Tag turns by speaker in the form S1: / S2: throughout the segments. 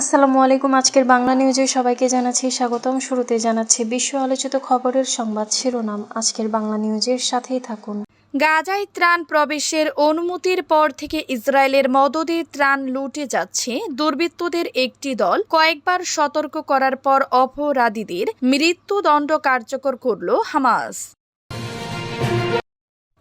S1: আসসালামু আলাইকুম, আজকের বাংলা নিউজে সবাইকে জানাচ্ছি স্বাগতম। শুরুতে জানাচ্ছি বিশ্ব আলোচিত খবরের সংবাদ শিরোনাম। আজকের বাংলা নিউজের সাথেই থাকুন।
S2: গাজায় ত্রাণ প্রবেশের অনুমতির পর থেকে ইসরায়েলের মদদে ত্রাণ লুটে যাচ্ছে দুর্বৃত্তদের একটি দল। কয়েকবার সতর্ক করার পর অপরাধীদের মৃত্যুদণ্ড কার্যকর করল হামাস।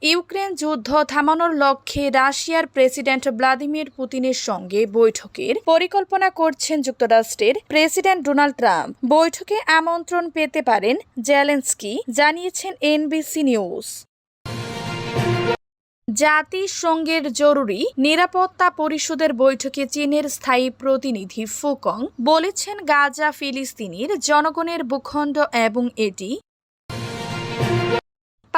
S2: ইউক্রেন যুদ্ধ থামানোর লক্ষ্যে রাশিয়ার প্রেসিডেন্ট ভ্লাদিমির পুতিনের সঙ্গে বৈঠকের পরিকল্পনা করছেন যুক্তরাষ্ট্রের প্রেসিডেন্ট ডোনাল্ড ট্রাম্প। বৈঠকে আমন্ত্রণ পেতে পারেন জেলেন্সকি, জানিয়েছেন এনবিসি নিউজ। জাতিসংঘের জরুরি নিরাপত্তা পরিষদের বৈঠকে চীনের স্থায়ী প্রতিনিধি ফুকং বলেছেন গাজা ফিলিস্তিনির জনগণের ভূখণ্ড এবং এটি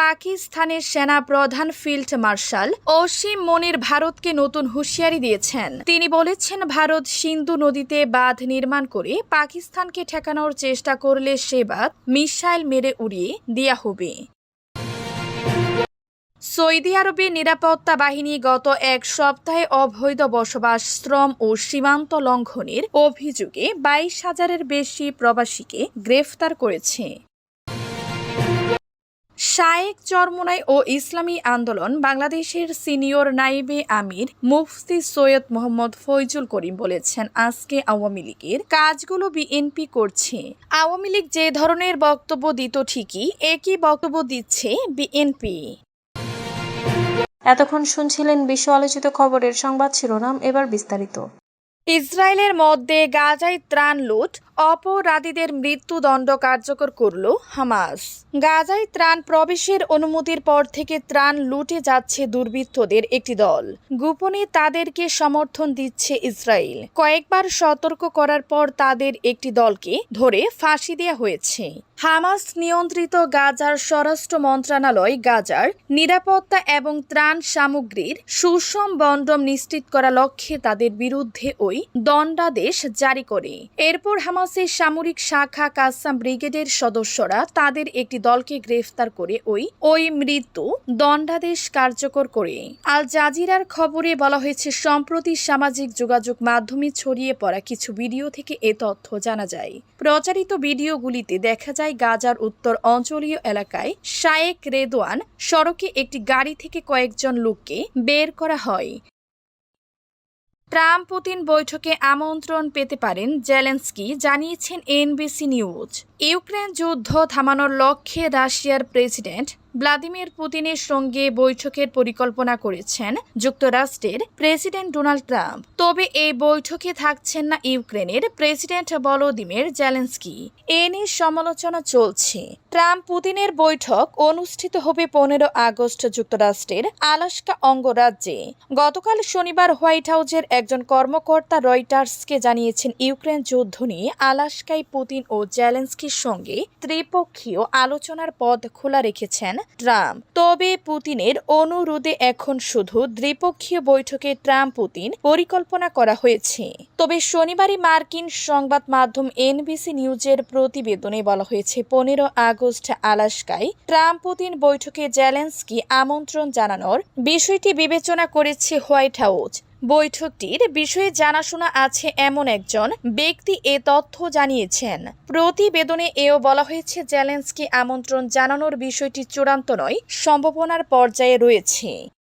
S2: পাকিস্তানের সেনা প্রধান ফিল্ড মার্শাল অসীম মনির ভারতকে নতুন হুঁশিয়ারি দিয়েছেন। তিনি বলেছেন, ভারত সিন্ধু নদীতে বাঁধ নির্মাণ করে পাকিস্তানকে ঠেকানোর চেষ্টা করলে সে বাঁধ মিসাইল মেরে উড়িয়ে দেয়া হবে। সৌদি আরবের নিরাপত্তা বাহিনী গত এক সপ্তাহে অবৈধ বসবাস, শ্রম ও সীমান্ত লঙ্ঘনের অভিযোগে বাইশ হাজারের বেশি প্রবাসীকে গ্রেফতার করেছে। শায়েক চরমোনাই ও ইসলামী আন্দোলন বাংলাদেশের সিনিয়র নাইবে আমির মুফতি সৈয়দ মোহাম্মদ ফৈজুল করিম বলেছেন আজকে আওয়ামী লীগের কাজগুলো বিএনপি করছে। আওয়ামী লীগ যে ধরনের বক্তব্য দিত ঠিকই একই বক্তব্য দিচ্ছে বিএনপি।
S1: এতক্ষণ শুনছিলেন বিশ্ব আলোচিত খবরের সংবাদ শিরোনাম এবার বিস্তারিত।
S2: ইসরায়েলের মধ্যে গাজায় ত্রাণ লুট অপরাধীদের মৃত্যুদণ্ড কার্যকর করল হামাস। গাজায় ত্রাণ প্রবেশের অনুমতির পর থেকে ত্রাণ লুটে যাচ্ছে দুর্বৃত্তদের একটি দল। গোপনে তাদেরকে সমর্থন দিচ্ছে ইসরায়েল। কয়েকবার সতর্ক করার পর তাদের একটি দলকে ধরে ফাঁসি দেওয়া হয়েছে। হামাস নিয়ন্ত্রিত গাজার স্বরাষ্ট্র মন্ত্রণালয় গাজার নিরাপত্তা এবং ত্রাণ সামগ্রীর সুষম বন্টন নিশ্চিত করা লক্ষ্যে তাদের বিরুদ্ধে ওই দণ্ডাদেশ জারি করে। এরপর হামাসের সামরিক শাখা কাসাম ব্রিগেডের সদস্যরা তাদের একটি দলকে গ্রেফতার করে ওই ওই মৃত্যু দণ্ডাদেশ কার্যকর করে। আল জাজিরার খবরে বলা হয়েছে, সম্প্রতি সামাজিক যোগাযোগ মাধ্যমে ছড়িয়ে পড়া কিছু ভিডিও থেকে এ তথ্য জানা যায়। প্রচারিত ভিডিওগুলিতে দেখা যায়, গাজার উত্তর অঞ্চলীয় এলাকায় শায়েক রেদওয়ান সড়কে একটি গাড়ি থেকে কয়েকজন লোককে বের করা হয়। ট্রাম্প পুতিন বৈঠকে আমন্ত্রণ পেতে পারেন জেলেন্সকি, জানিয়েছেন এনবিসি নিউজ। ইউক্রেন যুদ্ধ থামানোর লক্ষ্যে রাশিয়ার প্রেসিডেন্ট ভ্লাদিমির পুতিনের সঙ্গে বৈঠকের পরিকল্পনা করেছেন যুক্তরাষ্ট্রের প্রেসিডেন্ট ডোনাল্ড ট্রাম্প। তবে এই বৈঠকে থাকছেন না ইউক্রেনের প্রেসিডেন্ট ভলোদিমির জেলেন্সকি। এ নিয়ে সমালোচনা চলছে। ট্রাম্প পুতিনের বৈঠক অনুষ্ঠিত হবে পনেরো আগস্ট যুক্তরাষ্ট্রের আলাস্কা অঙ্গরাজ্যে। গতকাল শনিবার হোয়াইট হাউসের একজন কর্মকর্তা রয়টার্সকে জানিয়েছেন, ইউক্রেন যুদ্ধ নিয়ে আলাস্কায় পুতিন ও জেলেন্সকির সঙ্গে ত্রিপক্ষীয় আলোচনার পথ খোলা রেখেছেন ট্রাম্প। তবে পুতিনের অনুরোধে এখন শুধু দ্বিপক্ষীয় বৈঠকে ট্রাম্প পুতিন পরিকল্পনা করা হয়েছে। তবে শনিবারই মার্কিন সংবাদ মাধ্যম এনবিসি নিউজের প্রতিবেদনে বলা হয়েছে, পনেরো আগস্ট আলাস্কায় ট্রাম্প পুতিন বৈঠকে জেলেন্সকি আমন্ত্রণ জানানোর বিষয়টি বিবেচনা করেছে হোয়াইট হাউস। বৈঠকটির বিষয়ে জানাশোনা আছে এমন একজন ব্যক্তি এ তথ্য জানিয়েছেন। প্রতিবেদনে এও বলা হয়েছে জ্যালেন্সকে আমন্ত্রণ জানানোর বিষয়টি চূড়ান্ত নয়, সম্ভাবনার পর্যায়ে রয়েছে।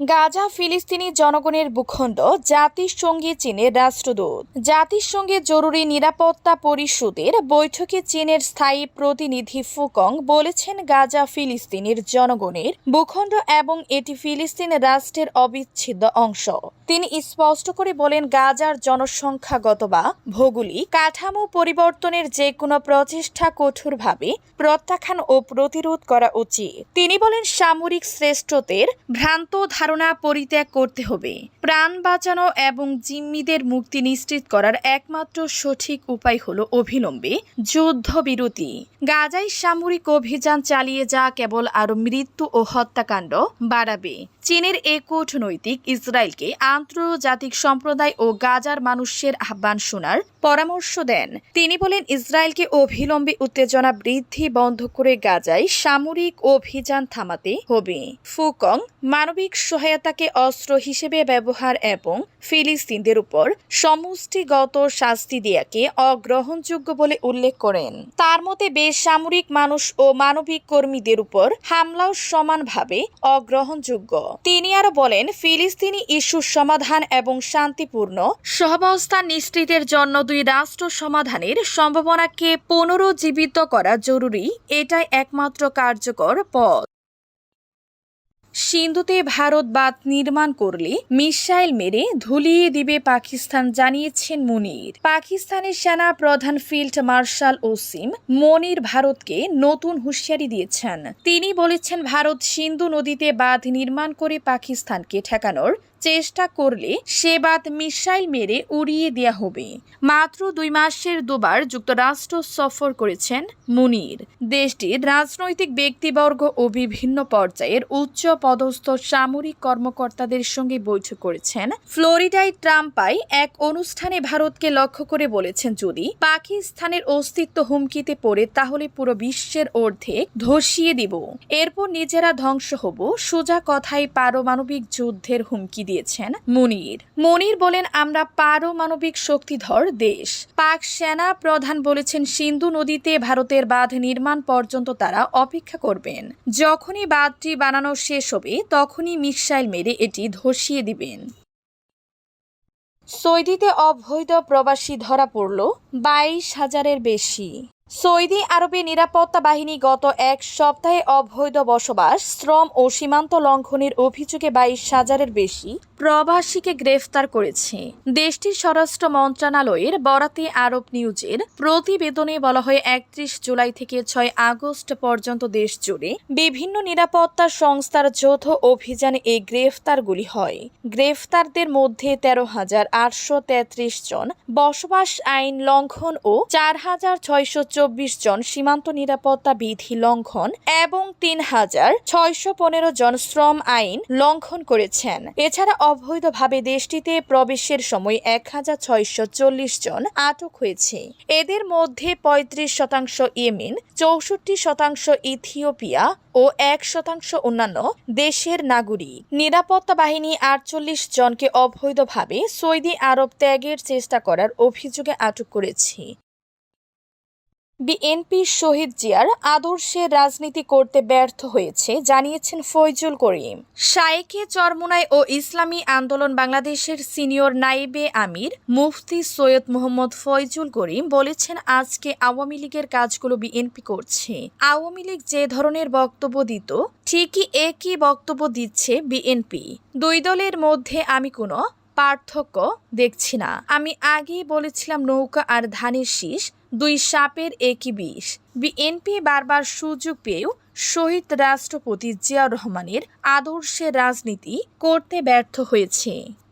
S2: গাজা ফিলিস্তিনি জনগণের ভূখণ্ড, জাতিসংঘে চীনের রাষ্ট্রদূত। জাতিসংঘের জরুরি নিরাপত্তা পরিষদের বৈঠকে চীনের স্থায়ী প্রতিনিধি ফুকং বলেছেন গাজা ফিলিস্তিনের জনগণের ভূখণ্ড এবং এটি ফিলিস্তিন রাষ্ট্রের অবিচ্ছেদ্য অংশ। তিনি স্পষ্ট করে বলেন, গাজার জনসংখ্যাগত বা ভৌগোলিক কাঠামো পরিবর্তনের যে কোনো প্রচেষ্টা কঠোরভাবে প্রত্যাখ্যান ও প্রতিরোধ করা উচিত। তিনি বলেন, সামরিক শ্রেষ্ঠত্বের ভ্রান্ত ধারণা পরিত্যাগ করতে হবে। প্রাণ বাঁচানো এবং জিম্মিদের মুক্তি নিশ্চিত করার একমাত্র সঠিক উপায় হল অবিলম্বে যুদ্ধবিরতি। গাজায় সামরিক অভিযান চালিয়ে যা কেবল আরও মৃত্যু ও হত্যাকাণ্ড বাড়াবে। চীনের এ কূটনৈতিক ইসরায়েলকে আন্তর্জাতিক সম্প্রদায় ও গাজার মানুষের আহ্বান শোনার পরামর্শ দেন। তিনি বলেন, ইসরায়েলকে অবিলম্বে উত্তেজনা বৃদ্ধি বন্ধ করে গাজায় সামরিক অভিযান থামাতে হবে। ফুকং মানবিক সহায়তাকে অস্ত্র হিসেবে ব্যবহার এবং ফিলিস্তিনদের উপর সমষ্টিগত শাস্তি দেয়াকে অগ্রহণযোগ্য বলে উল্লেখ করেন। তার মতে, বেসামরিক মানুষ ও মানবিক কর্মীদের উপর হামলাও সমানভাবে অগ্রহণযোগ্য। তিনি আরও বলেন, ফিলিস্তিনি ইস্যুর সমাধান এবং শান্তিপূর্ণ সহাবস্থান নিশ্চিতের জন্য দুই রাষ্ট্র সমাধানের সম্ভাবনাকে পুনরুজ্জীবিত করা জরুরি, এটাই একমাত্র কার্যকর পথ। সিন্ধুতে ভারত বাঁধ নির্মাণ করলে মিসাইল মেরে ধুলিয়ে দিবে পাকিস্তান, জানিয়েছেন মুনির। পাকিস্তানের সেনা প্রধান ফিল্ড মার্শাল ওসিম মনির ভারতকে নতুন হুঁশিয়ারি দিয়েছেন। তিনি বলেছেন, ভারত সিন্ধু নদীতে বাঁধ নির্মাণ করে পাকিস্তানকে ঠেকানোর চেষ্টা করলে সে বাদ মিসাইল মেরে উড়িয়ে দেয়া হবে। মাত্র দুই মাসের দুবার যুক্তরাষ্ট্র সফর করেছেন মুনির। দেশটির রাজনৈতিক ব্যক্তিবর্গ ও বিভিন্ন পর্যায়ের উচ্চ পদস্থ সামরিক কর্মকর্তাদের সঙ্গে বৈঠক করেছেন। ফ্লোরিডায় ট্রাম্পাই এক অনুষ্ঠানে ভারতকে লক্ষ্য করে বলেছেন, যদি পাকিস্তানের অস্তিত্ব হুমকিতে পড়ে, তাহলে পুরো বিশ্বের অর্ধেক ধসিয়ে দিব। এরপর নিজেরা ধ্বংস হব। সোজা কথায় পারমাণবিক যুদ্ধের হুমকি দিয়েছেন মুনির। মুনির বলেন, আমরা পারমাণবিক শক্তিধর দেশ। পাক সেনা প্রধান বলেছেন, সিন্ধু নদীতে ভারতের বাঁধ নির্মাণ পর্যন্ত তারা অপেক্ষা করবেন। যখনই বাঁধটি বানানো শেষ হবে, তখনই মিসাইল মেরে এটি ধসিয়ে দিবেন। সৌদিতে অবৈধ প্রবাসী ধরা পড়ল, বাইশ হাজারের বেশি। সৌদি আরবে নিরাপত্তা বাহিনী গত এক সপ্তাহে অবৈধ বসবাস, শ্রম ও সীমান্ত লঙ্ঘনের অভিযোগে বাইশ হাজারের বেশি প্রবাসীকে গ্রেফতার করেছে। দেশটির স্বরাষ্ট্র মন্ত্রণালয়ের বরাতে আরব নিউজের প্রতিবেদনে বলা হয়, একত্রিশ জুলাই থেকে ছয় আগস্ট পর্যন্ত দেশ জুড়ে বিভিন্ন নিরাপত্তা সংস্থার যৌথ অভিযানে এই গ্রেফতারগুলি হয়। গ্রেফতারদের মধ্যে তেরো হাজার আটশো তেত্রিশ জন বসবাস আইন লঙ্ঘন ও চার হাজার ছয়শো চব্বিশ জন সীমান্ত নিরাপত্তা বিধি লঙ্ঘন এবং তিন হাজার ছয়শো পনেরো জন শ্রম আইন লঙ্ঘন করেছেন। এছাড়া অবৈধভাবে দেশটিতে প্রবেশের সময় এক হাজার ছয়শো চল্লিশ জন আটক হয়েছে। এদের মধ্যে পঁয়ত্রিশ শতাংশ ইয়েমেন, চৌষট্টি শতাংশ ইথিওপিয়া ও এক শতাংশ অন্যান্য দেশের নাগরিক। নিরাপত্তা বাহিনী আটচল্লিশ জনকে অবৈধভাবে সৌদি আরব ত্যাগের চেষ্টা করার অভিযোগে আটক করেছে। বিএনপি শহীদ জিয়ার আদর্শে রাজনীতি করতে ব্যর্থ হয়েছে, জানিয়েছেন ফৈজুল করিম। শায়েকে চরমুনাই ও ইসলামী আন্দোলন বাংলাদেশের সিনিয়র নাইবে আমির মুফতি সৈয়দ মোহাম্মদ ফৈজুল করিম বলেছেন, আজকে আওয়ামী লীগের কাজগুলো বিএনপি করছে। আওয়ামী লীগ যে ধরনের বক্তব্য দিত, ঠিকই একই বক্তব্য দিচ্ছে বিএনপি। দুই দলের মধ্যে আমি কোনো পার্থক্য দেখছি না। আমি আগেই বলেছিলাম, নৌকা আর ধানের শীষ দুই সাপের একই বিষ। বিএনপি বারবার সুযোগ পেয়েও শহীদ রাষ্ট্রপতি জিয়াউর রহমানের আদর্শে রাজনীতি করতে ব্যর্থ হয়েছে।